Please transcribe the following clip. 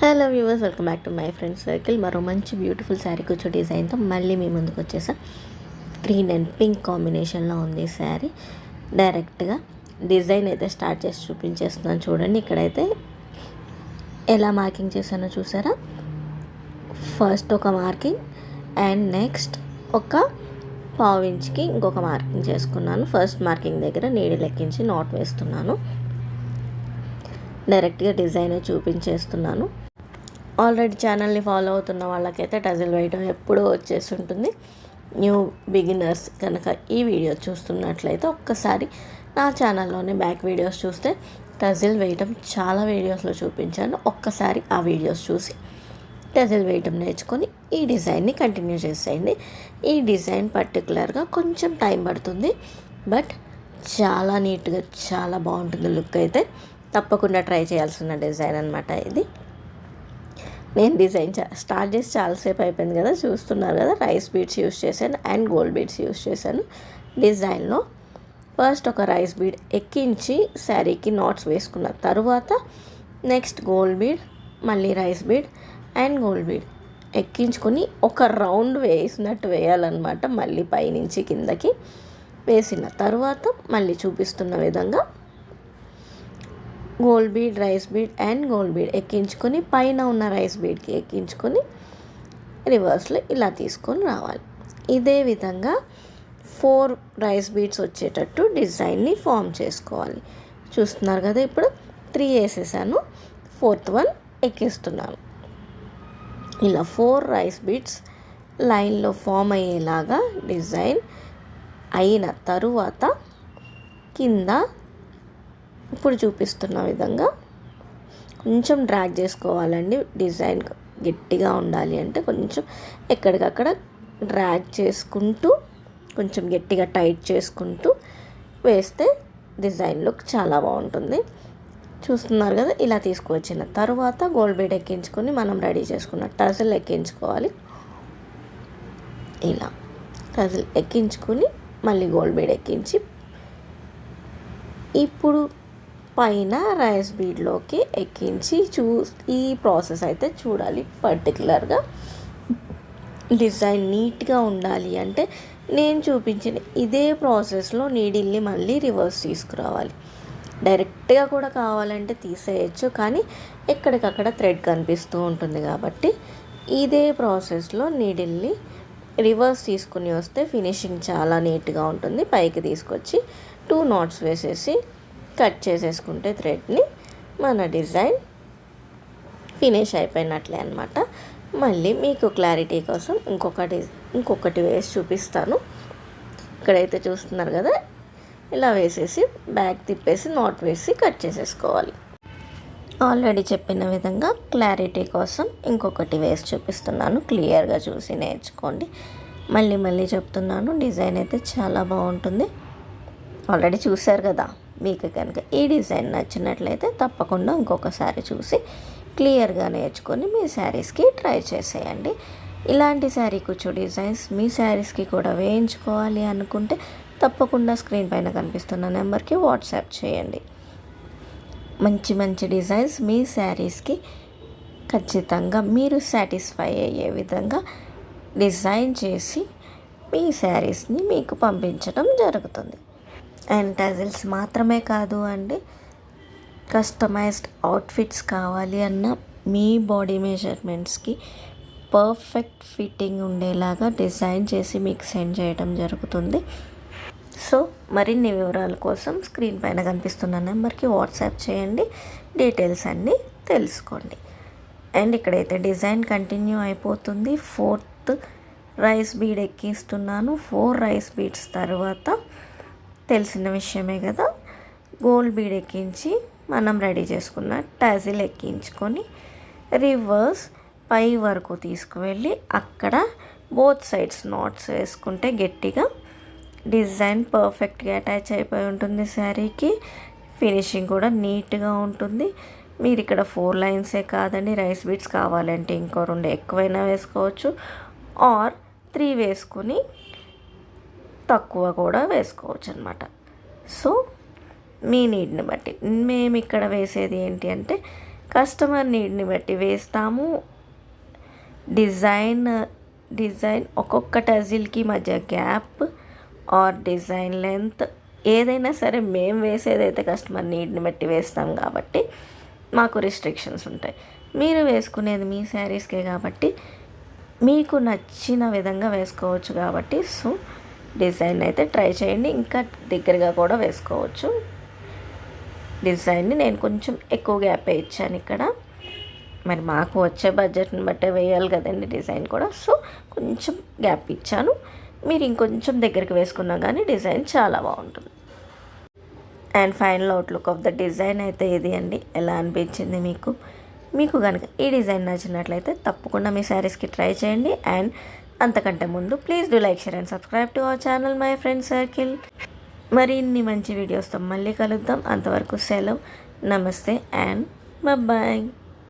Hello viewers welcome back to my friend circle. మరో మంచి beautiful sari కూర్చో డిజైన్తో మళ్ళీ మీ ముందుకు వచ్చేసాం. గ్రీన్ అండ్ పింక్ కాంబినేషన్లో ఉంది శారీ. డైరెక్ట్గా డిజైన్ అయితే స్టార్ట్ చేసి చూపించేస్తున్నాను చూడండి. ఇక్కడైతే ఎలా మార్కింగ్ చేశానో చూసారా? ఫస్ట్ ఒక మార్కింగ్ అండ్ నెక్స్ట్ ఒక పావు ఇంచ్కి ఇంకొక మార్కింగ్ చేసుకున్నాను. ఫస్ట్ మార్కింగ్ దగ్గర నీడి లెక్కించి నాట్ వేస్తున్నాను. డైరెక్ట్గా డిజైన్ చూపించేస్తున్నాను. ఆల్రెడీ ఛానల్ని ఫాలో అవుతున్న వాళ్ళకైతే టజిల్ వేయడం ఎప్పుడూ వచ్చేసి ఉంటుంది న్యూ బిగినర్స్ కనుక ఈ వీడియో చూస్తున్నట్లయితే ఒక్కసారి నా ఛానల్లోనే బ్యాక్ వీడియోస్ చూస్తే టజిల్ వేయటం చాలా వీడియోస్లో చూపించాను. ఒక్కసారి ఆ వీడియోస్ చూసి టజిల్ వేయటం నేర్చుకొని ఈ డిజైన్ని కంటిన్యూ చేసేయండి. ఈ డిజైన్ పర్టికులర్గా కొంచెం టైం పడుతుంది. బట్ చాలా నీట్గా చాలా బాగుంటుంది లుక్ అయితే. తప్పకుండా ట్రై చేయాల్సిన డిజైన్ అనమాట ఇది. నేను డిజైన్ స్టార్ట్ చేసి చాలాసేపు అయిపోయింది కదా చూస్తున్నారు కదా రైస్ బీడ్స్ యూస్ చేశాను అండ్ గోల్డ్ బీడ్స్ యూస్ చేశాను డిజైన్లో. ఫస్ట్ ఒక రైస్ బీడ్ ఎక్కించి శారీకి నాట్స్ వేసుకున్న తర్వాత నెక్స్ట్ గోల్డ్ బీడ్ మళ్ళీ rice bead and gold bead ఎక్కించుకొని ఒక రౌండ్ వేసినట్టు వేయాలన్నమాట మళ్ళీ పైనుంచి కిందకి వేసిన తర్వాత మళ్ళీ చూపిస్తున్న విధంగా gold bead rice bead and gold bead ఎక్కించుకొని పైన ఉన్న రైస్ బీడ్కి ఎక్కించుకొని రివర్స్లో ఇలా తీసుకొని రావాలి. ఇదే విధంగా ఫోర్ రైస్ బీడ్స్ వచ్చేటట్టు డిజైన్ని ఫామ్ చేసుకోవాలి. చూస్తున్నారు కదా ఇప్పుడు త్రీ వేసేసాను ఫోర్త్ వన్ ఎక్కిస్తున్నాను. ఇలా ఫోర్ రైస్ బీడ్స్ లైన్లో ఫామ్ అయ్యేలాగా డిజైన్ అయిన తరువాత కింద ఇప్పుడు చూపిస్తున్న విధంగా కొంచెం డ్రాగ్ చేసుకోవాలండి. డిజైన్ గట్టిగా ఉండాలి అంటే కొంచెం ఎక్కడికక్కడ డ్రాగ్ చేసుకుంటూ కొంచెం గట్టిగా టైట్ చేసుకుంటూ వేస్తే డిజైన్ లుక్ చాలా బాగుంటుంది. చూస్తున్నారు కదా ఇలా తీసుకువచ్చిన తర్వాత గోల్డ్ బీడ్ ఎక్కించుకొని మనం రెడీ చేసుకున్న టజిల్ ఎక్కించుకోవాలి. ఇలా టజిల్ ఎక్కించుకొని మళ్ళీ గోల్డ్ బీడ్ ఎక్కించి ఇప్పుడు పైన రైస్ బీడ్లోకి ఎక్కించి చూ ఈ ప్రాసెస్ అయితే చూడాలి పర్టికులర్గా డిజైన్ నీట్గా ఉండాలి అంటే నేను చూపించిన ఇదే ప్రాసెస్లో నీడిల్ని మళ్ళీ రివర్స్ తీసుకురావాలి. డైరెక్ట్గా కూడా కావాలంటే తీసేయచ్చు కానీ ఎక్కడికక్కడ థ్రెడ్ కనిపిస్తూ ఉంటుంది కాబట్టి ఇదే ప్రాసెస్లో నీడిల్ని రివర్స్ తీసుకుని వస్తే ఫినిషింగ్ చాలా నీట్గా ఉంటుంది. పైకి తీసుకొచ్చి టూ నాట్స్ వేసేసి కట్ చేసేసుకుంటే థ్రెడ్ని మన డిజైన్ ఫినిష్ అయిపోయినట్లే అనమాట మళ్ళీ మీకు క్లారిటీ కోసం ఇంకొకటి ఇంకొకటి వేసి చూపిస్తాను. ఇక్కడైతే చూస్తున్నారు కదా ఇలా వేసేసి బ్యాగ్ తిప్పేసి నాట్ వేసి కట్ చేసేసుకోవాలి. ఆల్రెడీ చెప్పిన విధంగా క్లారిటీ కోసం ఇంకొకటి వేసి చూపిస్తున్నాను. క్లియర్గా చూసి నేర్చుకోండి. మళ్ళీ మళ్ళీ చెప్తున్నాను డిజైన్ అయితే చాలా బాగుంటుంది. ఆల్రెడీ చూశారు కదా. మీకు కనుక ఈ డిజైన్ నచ్చినట్లయితే తప్పకుండా ఇంకొకసారి చూసి క్లియర్గా నేర్చుకొని మీ శారీస్కి ట్రై చేసేయండి. ఇలాంటి శారీ కూర్చో డిజైన్స్ మీ శారీస్కి కూడా వేయించుకోవాలి అనుకుంటే తప్పకుండా స్క్రీన్ పైన కనిపిస్తున్న నెంబర్కి వాట్సాప్ చేయండి. మంచి మంచి డిజైన్స్ మీ శారీస్కి ఖచ్చితంగా మీరు సాటిస్ఫై అయ్యే విధంగా డిజైన్ చేసి మీ శారీస్ని మీకు పంపించడం జరుగుతుంది. అండ్ టజిల్స్ మాత్రమే కాదు అండి కస్టమైజ్డ్ అవుట్ఫిట్స్ కావాలి అన్న మీ బాడీ మెజర్మెంట్స్కి పర్ఫెక్ట్ ఫిట్టింగ్ ఉండేలాగా డిజైన్ చేసి మీకు సెండ్ చేయడం జరుగుతుంది. సో మరిన్ని వివరాల కోసం స్క్రీన్ పైన కనిపిస్తున్న నెంబర్కి వాట్సాప్ చేయండి డీటెయిల్స్ అన్నీ తెలుసుకోండి. అండ్ ఇక్కడైతే డిజైన్ కంటిన్యూ అయిపోతుంది. ఫోర్త్ రైస్ బీడ్ ఎక్కిస్తున్నాను. ఫోర్ రైస్ బీడ్స్ తర్వాత తెలిసిన విషయమే కదా. గోల్డ్ బీడ్ ఎక్కించి మనం రెడీ చేసుకున్న టాజిల్ ఎక్కించుకొని రివర్స్ పై వరకు తీసుకువెళ్ళి అక్కడ బోత్ సైడ్స్ నాట్స్ వేసుకుంటే గట్టిగా డిజైన్ పర్ఫెక్ట్గా అటాచ్ అయిపోయి ఉంటుంది శారీకి. ఫినిషింగ్ కూడా నీట్గా ఉంటుంది. మీరు ఇక్కడ ఫోర్ లైన్సే కాదండి రైస్ బీట్స్ కావాలంటే ఇంకో రెండు ఎక్కువైనా వేసుకోవచ్చు. ఆర్ త్రీ వేసుకుని తక్కువ కూడా వేసుకోవచ్చు అనమాట సో మీ నీడ్ని బట్టి. మేము ఇక్కడ వేసేది ఏంటి అంటే కస్టమర్ నీడ్ని బట్టి వేస్తాము. డిజైన్ డిజైన్ ఒక్కొక్క టజిల్కి మధ్య గ్యాప్ ఆర్ డిజైన్ లెంత్ ఏదైనా సరే మేము వేసేదైతే కస్టమర్ నీడ్ని బట్టి వేస్తాం కాబట్టి మాకు రిస్ట్రిక్షన్స్ ఉంటాయి. మీరు వేసుకునేది మీ శారీస్కే కాబట్టి మీకు నచ్చిన విధంగా వేసుకోవచ్చు కాబట్టి సో డిజైన్ అయితే ట్రై చేయండి. ఇంకా దగ్గరగా కూడా వేసుకోవచ్చు. డిజైన్ని నేను కొంచెం ఎక్కువ గ్యాప్ ఇచ్చాను ఇక్కడ. మరి మాకు వచ్చే బడ్జెట్ని బట్టే వేయాలి కదండి డిజైన్ కూడా. సో కొంచెం గ్యాప్ ఇచ్చాను. మీరు ఇంకొంచెం దగ్గరికి వేసుకున్నా కానీ డిజైన్ చాలా బాగుంటుంది. And final outlook of the design అయితే ఇది అండి. ఎలా అనిపించింది మీకు? మీకు కనుక ఈ డిజైన్ నచ్చినట్లయితే తప్పకుండా మీ శారీస్కి ట్రై చేయండి. అండ్ అంతకంటే ముందు please do like share and subscribe to our channel my friend circle. మరి ఇన్ని మంచి వీడియోస్తో మళ్ళీ కలుద్దాం. అంతవరకు సెలవు. నమస్తే అండ్ బాయ్